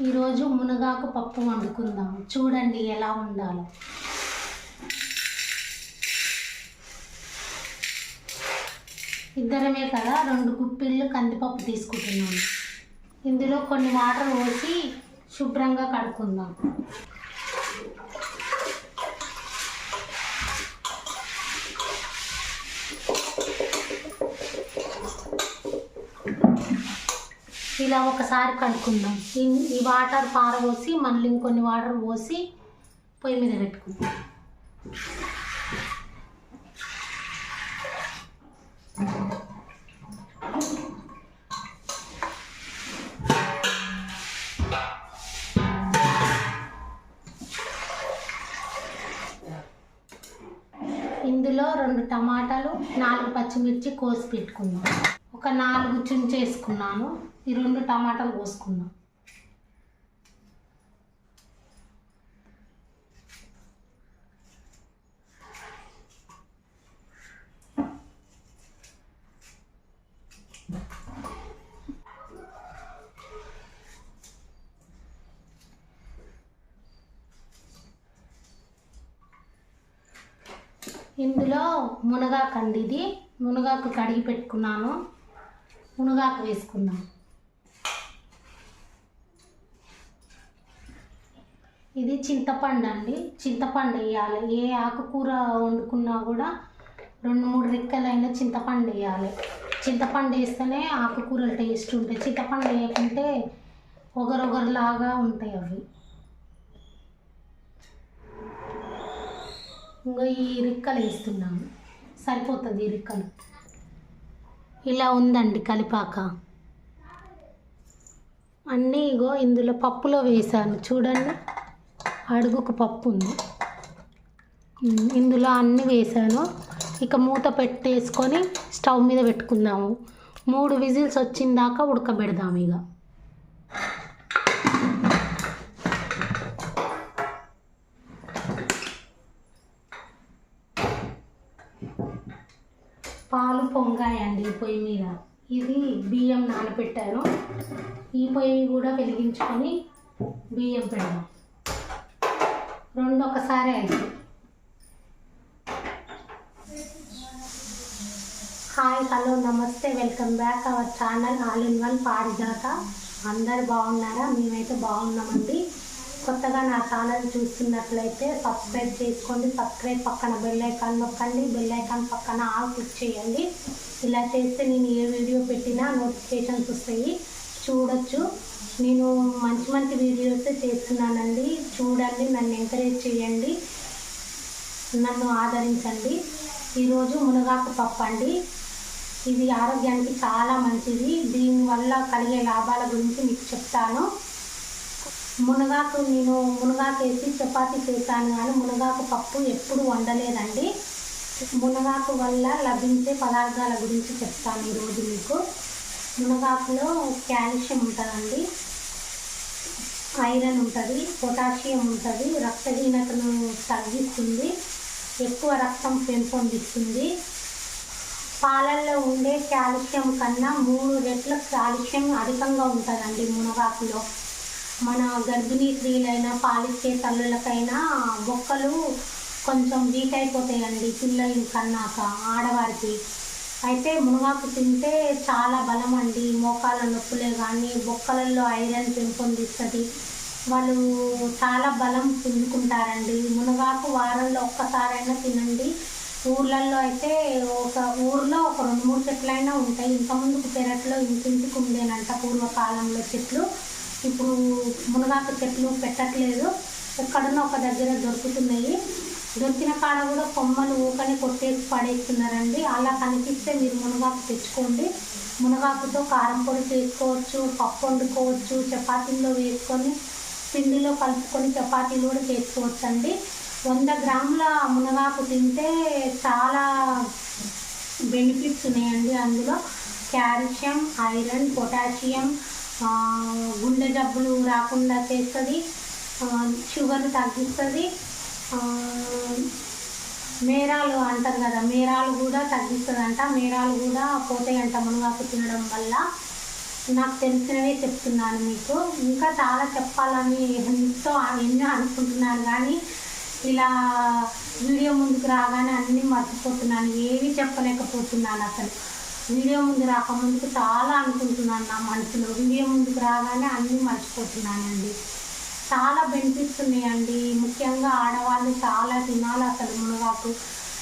ఈరోజు మునగాకు పప్పు వండుకుందాం. చూడండి ఎలా ఉండాలో. ఇద్దరమే కదా రెండు గుప్పిళ్ళు కందిపప్పు తీసుకుంటున్నాను ఇందులో కొన్ని వాటర్ పోసి శుభ్రంగా కడుక్కుందాం. ఇలా ఒకసారి కడుక్కుందాం. ఈ- ఈ వాటర్ పారబోసి మళ్ళీ ఇంకొన్ని వాటర్ పోసి పొయ్యి మీద పెట్టుకుందాం. ఇందులో రెండు టమాటాలు నాలుగు పచ్చిమిర్చి కోసి పెట్టుకుందాం. ఒక నాలుగు చుంచేసుకున్నాను ఈ రెండు టమాటాలు కోసుకుందాం ఇందులో మునగాకు అండి ఇది మునగాకు కడిగి పెట్టుకున్నాను. మునగాకు వేసుకుందాం. ఇది చింతపండు అండి. చింతపండు వేయాలి. ఏ ఆకుకూర వండుకున్నా కూడా రెండు మూడు రెక్కలైన చింతపండు వేయాలి. చింతపండు వేస్తేనే ఆకుకూరలు టేస్ట్ ఉంటాయి చింతపండు వేయకుంటే ఒగరొగరులాగా ఉంటాయి అవి. ఇంకా ఈ రిక్కలు వేస్తున్నాము సరిపోతుంది ఈ రిక్కలు. ఇలా ఉందండి కలిపాక. అన్నీ ఇగో ఇందులో పప్పులో వేసాను చూడండి. అడుగుకు పప్పు ఉంది. ఇందులో అన్నీ వేసాను ఇక మూత పెట్టేసుకొని స్టవ్ మీద పెట్టుకుందాము. మూడు విజిల్స్ వచ్చిందాకా ఉడకబెడదాము ఇక పొంగాయండి ఈ పొయ్యి మీద. ఇది బియ్యం నానబెట్టాను ఈ పొయ్యి కూడా వెలిగించుకొని బియ్యం పెడదాం. రెండు ఒకసారి అయింది హాయ్ హలో నమస్తే welcome back our channel all in one Parijatha. అందరు బాగున్నారా? మేమైతే బాగున్నామండి. కొత్తగా నా ఛానల్ చూస్తున్నట్లయితే సబ్స్క్రైబ్ చేసుకోండి. సబ్స్క్రైబ్ పక్కన బెల్ ఐకాన్ నొక్కండి. బెల్ ఐకాన్ పక్కన ఆల్ క్లిక్ చేయండి. ఇలా చేస్తే నేను ఏ వీడియో పెట్టినా నోటిఫికేషన్స్ వస్తాయి. చూడొచ్చు. నేను మంచి మంచి వీడియోస్ చేస్తున్నానండి. చూడండి నన్ను ఎంకరేజ్ చేయండి. నన్ను ఆదరించండి. ఈరోజు మునగాకు పప్పు అండి. ఇది ఆరోగ్యానికి చాలా మంచిది. దీనివల్ల కలిగే లాభాల గురించి మీకు చెప్తాను. మునగాకు నేను మునగాకు వేసి చపాతి చేశాను కానీ మునగాకు పప్పు ఎప్పుడు వండలేదండి. మునగాకు వల్ల లభించే పదార్థాల గురించి చెప్తాను ఈరోజు మీకు. మునగాకులో కాల్షియం ఉంటుందండి. ఐరన్ ఉంటుంది పొటాషియం ఉంటుంది రక్తహీనతను తగ్గిస్తుంది ఎక్కువ రక్తం పెంపొందిస్తుంది. పాలల్లో ఉండే కాల్షియం కన్నా మూడు రెట్ల కాల్షియం అధికంగా ఉంటుందండి మునగాకులో. మన గర్భిణీ స్త్రీలైనా పాలిచ్చే తల్లులకైనా బొక్కలు కొంచెం వీక్ అయిపోతాయండి పిల్లలు కన్నాక ఆడవారికి. అయితే మునగాకు తింటే చాలా బలం అండి మోకాల నొప్పులే కానీ బొక్కలలో ఐరన్ పెంపొందిస్తుంది. వాళ్ళు చాలా బలం పుంజుకుంటారండి మునగాకు వారంలో ఒక్కసారైనా తినండి. ఊర్లలో అయితే ఒక ఊర్లో ఒక రెండు మూడు చెట్లైనా ఉంటాయి. ఇంతకుముందుకు పెరట్లో ఇంటింటికి ఉండేనంట పూర్వకాలంలో చెట్లు. ఇప్పుడు మునగాకు చెట్లు పెట్టట్లేదు. ఎక్కడన్నా ఒక దగ్గర దొరుకుతున్నాయి. దొరికిన కాడ కూడా కొమ్మలు ఊకని కొట్టేసి పడేస్తున్నారండి. అలా కనిపిస్తే మీరు మునగాకు తెచ్చుకోండి. మునగాకుతో కారం పొడి చేసుకోవచ్చు పప్పు వండుకోవచ్చు చపాతీల్లో వేసుకొని పిండిలో కలుపుకొని చపాతీలు కూడా చేసుకోవచ్చు అండి వంద గ్రాముల మునగాకు తింటే చాలా బెనిఫిట్స్ ఉన్నాయండి అందులో. కాల్షియం ఐరన్ పొటాషియం గుండె జబ్బులు రాకుండా చేస్తుంది షుగర్ తగ్గిస్తుంది మేరాలు అంటారు కదా మేరాలు కూడా తగ్గిస్తుందంట మేరాలు కూడా పోతాయంట మునగాకు తినడం వల్ల. నాకు తెలిసినవే చెప్తున్నాను మీకు. ఇంకా చాలా చెప్పాలని ఎంతో ఎన్నో అనుకుంటున్నాను కానీ ఇలా వీడియో ముందుకు రాగానే అన్నీ మర్చిపోతున్నాను ఏమీ చెప్పలేకపోతున్నాను అసలు. వీడియో ముందు రాకముందుకు చాలా అనుకుంటున్నాను నా మనసులో. వీడియో ముందుకు రాగానే అన్నీ మర్చిపోతున్నానండి. చాలా బెనిఫిట్స్ ఉన్నాయండి. ముఖ్యంగా ఆడవాళ్ళు చాలా తినాలి అసలు మునగాకు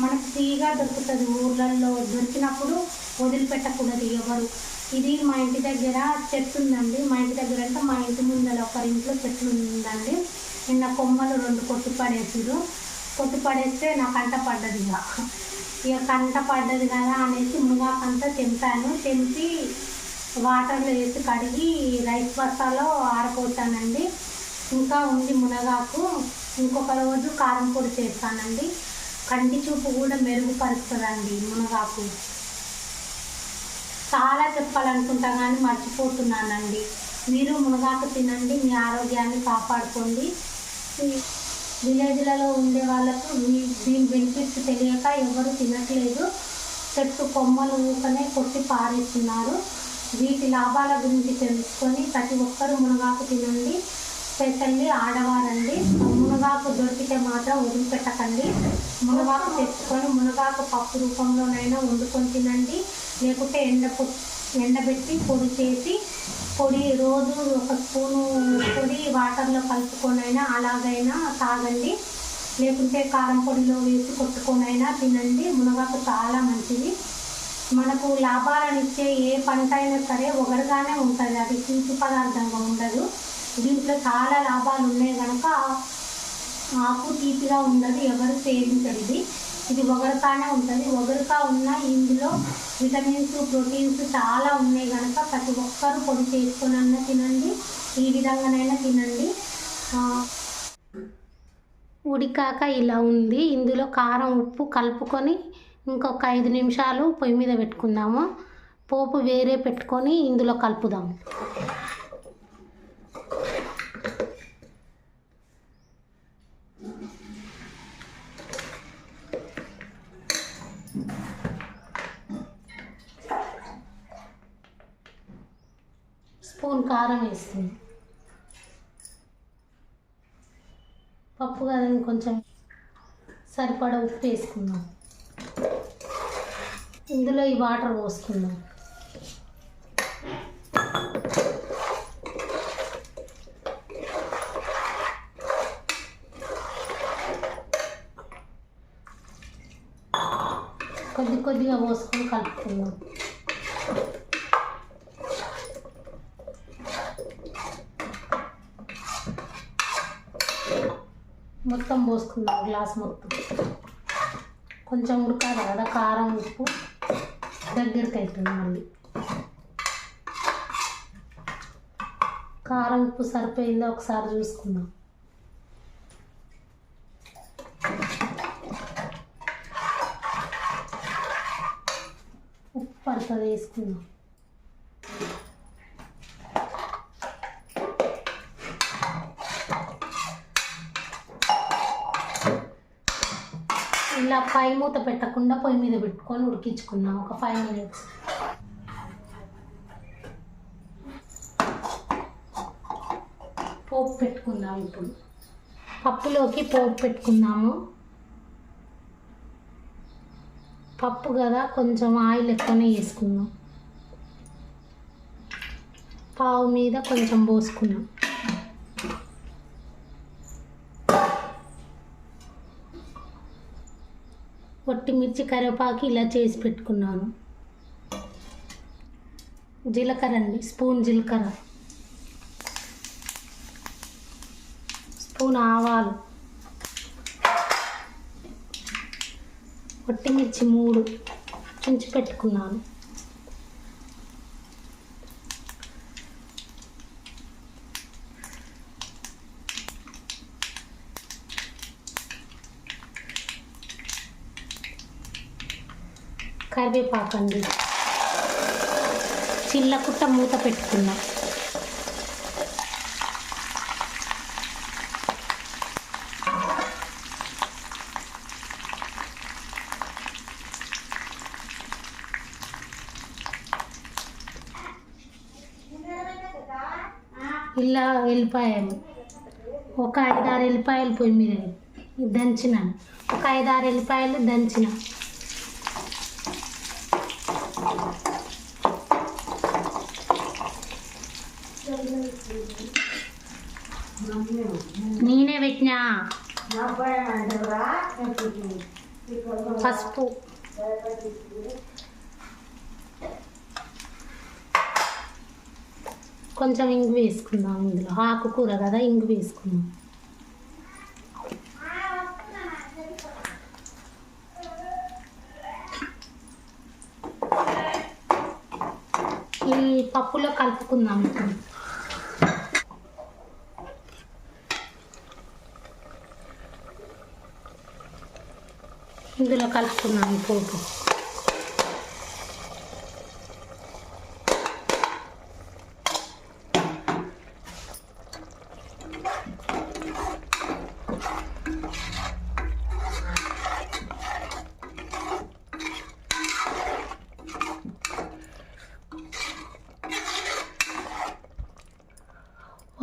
మనకు ఫ్రీగా దొరుకుతుంది. ఊర్లలో దొరికినప్పుడు వదిలిపెట్టకూడదు ఎవరు. ఇది మా ఇంటి దగ్గర చెట్టు ఉందండి. మా ఇంటి దగ్గర అంటే మా ఇంటి ముందర ఒకరి ఇంట్లో చెట్లు ఉందండి. నిన్న కొమ్మలు రెండు కొట్టు పడేసారు కొట్టు పడేస్తే నా కంట పడ్డది ఇక. ఇక కంట పడ్డది కదా అనేసి మునగాకంతా తెంపాను. తెంపి వాటర్లో వేసి కడిగి రైస్ బస్తాలో ఆరపోతానండి ఇంకా ఉంది మునగాకు. ఇంకొక రోజు కారం పొడి చేస్తానండి. కంటి చూపు కూడా మెరుగుపరుస్తుందండి మునగాకు. చాలా చెప్పాలనుకుంటా కానీ మర్చిపోతున్నానండి. మీరు మునగాకు తినండి మీ ఆరోగ్యాన్ని కాపాడుకోండి. విలేజ్లలో ఉండే వాళ్ళకు దీని బెనిఫిట్స్ తెలియక ఎవరు తినట్లేదు. చెట్టు కొమ్మలు ఊకనే కొట్టి పారేస్తున్నారు. వీటి లాభాల గురించి తెలుసుకొని ప్రతి ఒక్కరూ మునగాకు తినండి. స్పెషల్లీ ఆడవారండి. మునగాకు దొరికితే మాత్రం వదిలిపెట్టకండి. మునగాకు తెచ్చుకొని మునగాకు పప్పు రూపంలోనైనా వండుకొని తినండి. లేకుంటే ఎండ ఎండబెట్టి పొడి చేసి పొడి రోజు ఒక స్పూను పొడి వాటర్లో కలుపుకొనైనా అలాగైనా తాగండి. లేకుంటే కారం పొడిలో వేసి కొట్టుకొనైనా తినండి. మునగాకు చాలా మంచిది. మనకు లాభాలను ఇచ్చే ఏ పంట అయినా సరే ఒకరుగానే ఉంటుంది. అది తీపి పదార్థంగా ఉండదు. దీంట్లో చాలా లాభాలు ఉన్నాయి కనుక ఆకు తీపిగా ఉండదు. ఎవరు సేవించరు ఇది ఒగరుకానే ఉంటుంది. ఒగరుకా ఉన్న ఇందులో విటమిన్స్ ప్రోటీన్స్ చాలా ఉన్నాయి కనుక ప్రతి ఒక్కరూ పొడి చేసుకున్న తినండి. ఈ విధంగానైనా తినండి. ఉడికాక ఇలా ఉంది. ఇందులో కారం ఉప్పు కలుపుకొని ఇంకొక ఐదు నిమిషాలు పొయ్యి మీద పెట్టుకుందాము. పోపు వేరే పెట్టుకొని ఇందులో కలుపుదాము. స్పూన్ కారం వేస్తుంది. పప్పు కదా కొంచెం సరిపడా ఉప్పు వేసుకుందాం. ఇందులో ఈ వాటర్ పోసుకుందాం. కొద్ది కొద్దిగా పోసుకొని కలుపుకుందాం. మొత్తం పోసుకుందాం గ్లాస్ మొత్తం. కొంచెం ఉడకాలి కదా కారం ఉప్పు. దగ్గరికి అవుతుంది మళ్ళీ. కారం ఉప్పు సరిపోయిందో? ఒకసారి చూసుకుందాం. ఉప్పు పడుతుంది వేసుకుందాం. ఇలా పై మూత పెట్టకుండా పొయ్యి మీద పెట్టుకొని ఉడికించుకున్నాం. ఒక ఫైవ్ మినిట్స్ పోపు పెట్టుకుందాం ఇప్పుడు. పప్పులోకి పోపు పెట్టుకుందాము. పప్పు కదా కొంచెం ఆయిల్ ఎక్కువనే వేసుకుందాం. పావు మీద కొంచెం పోసుకున్నాం మిర్చి కరివేపాకు ఇలా చేసి పెట్టుకున్నాను. జీలకర్ర అండి స్పూన్ జీలకర్ర. స్పూన్ ఆవాలు. మిర్చి మూడు చించి పెట్టుకున్నాను. కరివేపాకు అండి చిల్లకుట్ట మూత పెట్టుకున్నాం. ఇలా వెళ్ళిపోయాము ఒక ఐదారు ఎల్లిపాయలు పొయ్యి మీద దంచిన ఒక ఐదారు ఎల్లిపాయలు దంచిన నేనే పెట్టినా పసుపు కొంచెం ఇంగు వేసుకుందాం ఇందులో ఆకుకూర కదా ఇంగు వేసుకుందాం ఈ పప్పులో కలుపుకుందాం ఇందులో కలుపుకున్నాను పోపు.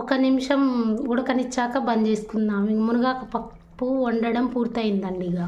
ఒక నిమిషం ఉడకనిచ్చాక బంద్ చేసుకుందాం. మునగాక పప్పు వండడం పూర్తయిందండి ఇక